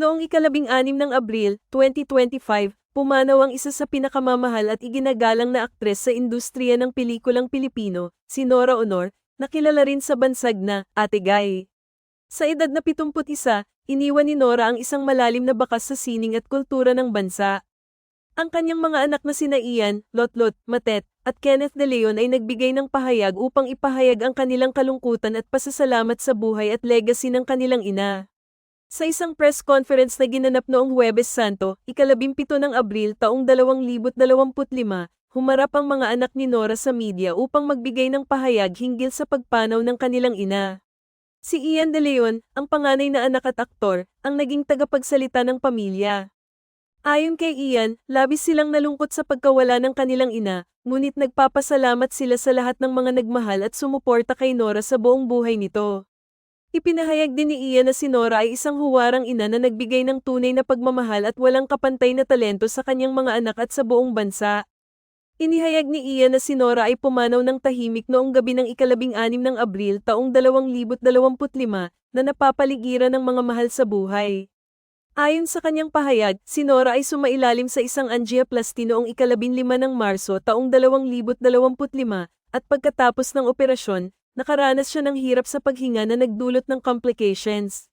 Noong ikalabing-anim ng Abril, 2025, pumanaw ang isa sa pinakamamahal at iginagalang na aktres sa industriya ng pelikulang Pilipino, si Nora Honor, na kilala rin sa bansag na Ate Guy. Sa edad na 71, iniwan ni Nora ang isang malalim na bakas sa sining at kultura ng bansa. Ang kanyang mga anak na sina Ian, Lotlot, Matet, at Kenneth De Leon ay nagbigay ng pahayag upang ipahayag ang kanilang kalungkutan at pasasalamat sa buhay at legacy ng kanilang ina. Sa isang press conference na ginanap noong Huwebes Santo, ikalabimpito ng Abril taong 2025, humarap ang mga anak ni Nora sa media upang magbigay ng pahayag hinggil sa pagpanaw ng kanilang ina. Si Ian De Leon, ang panganay na anak at aktor, ang naging tagapagsalita ng pamilya. Ayon kay Ian, labis silang nalungkot sa pagkawala ng kanilang ina, ngunit nagpapasalamat sila sa lahat ng mga nagmahal at sumuporta kay Nora sa buong buhay nito. Ipinahayag din ni Ian na si Nora ay isang huwarang ina na nagbigay ng tunay na pagmamahal at walang kapantay na talento sa kanyang mga anak at sa buong bansa. Inihayag ni Ian na si Nora ay pumanaw ng tahimik noong gabi ng ikalabing-anim ng Abril taong 2025 na napapaligiran ng mga mahal sa buhay. Ayon sa kanyang pahayag, si Nora ay sumailalim sa isang angioplasty noong ikalabinlima ng Marso taong 2025 at pagkatapos ng operasyon, nakaranas siya ng hirap sa paghinga na nagdulot ng complications.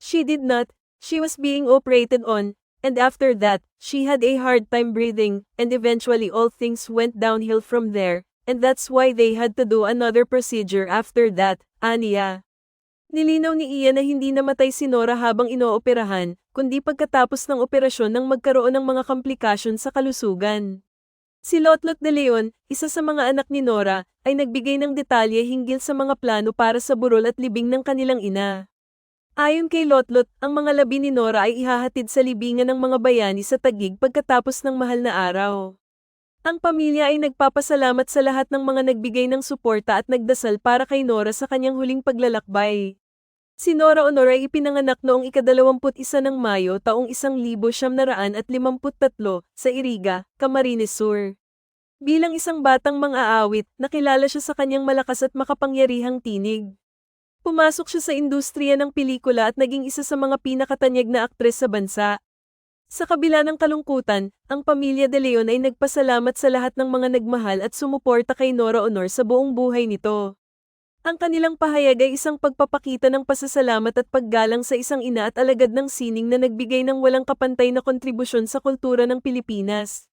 She did not, she was being operated on, and after that, she had a hard time breathing, and eventually all things went downhill from there, and that's why they had to do another procedure after that, Ania. Nilinaw ni Ian na hindi namatay si Nora habang inooperahan, kundi pagkatapos ng operasyon nang magkaroon ng mga komplikasyon sa kalusugan. Si Lotlot de Leon, isa sa mga anak ni Nora, ay nagbigay ng detalye hinggil sa mga plano para sa burol at libing ng kanilang ina. Ayon kay Lotlot, ang mga labi ni Nora ay ihahatid sa libingan ng mga bayani sa Tagig pagkatapos ng mahal na araw. Ang pamilya ay nagpapasalamat sa lahat ng mga nagbigay ng suporta at nagdasal para kay Nora sa kanyang huling paglalakbay. Si Nora Honor ay ipinanganak noong ikadalawamput isa ng Mayo taong isang libo siyam naraan at limamput tatlo sa Iriga, Camarines Sur. Bilang isang batang mang-aawit, nakilala siya sa kanyang malakas at makapangyarihang tinig. Pumasok siya sa industriya ng pelikula at naging isa sa mga pinakatanyag na aktres sa bansa. Sa kabila ng kalungkutan, ang pamilya De Leon ay nagpasalamat sa lahat ng mga nagmahal at sumuporta kay Nora Honor sa buong buhay nito. Ang kanilang pahayag ay isang pagpapakita ng pasasalamat at paggalang sa isang ina at alagad ng sining na nagbigay ng walang kapantay na kontribusyon sa kultura ng Pilipinas.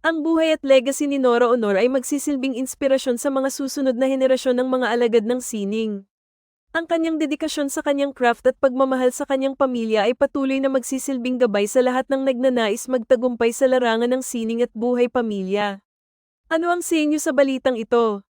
Ang buhay at legacy ni Nora Honor ay magsisilbing inspirasyon sa mga susunod na henerasyon ng mga alagad ng sining. Ang kanyang dedikasyon sa kanyang craft at pagmamahal sa kanyang pamilya ay patuloy na magsisilbing gabay sa lahat ng nagnanais magtagumpay sa larangan ng sining at buhay pamilya. Ano ang sa inyo sa balitang ito?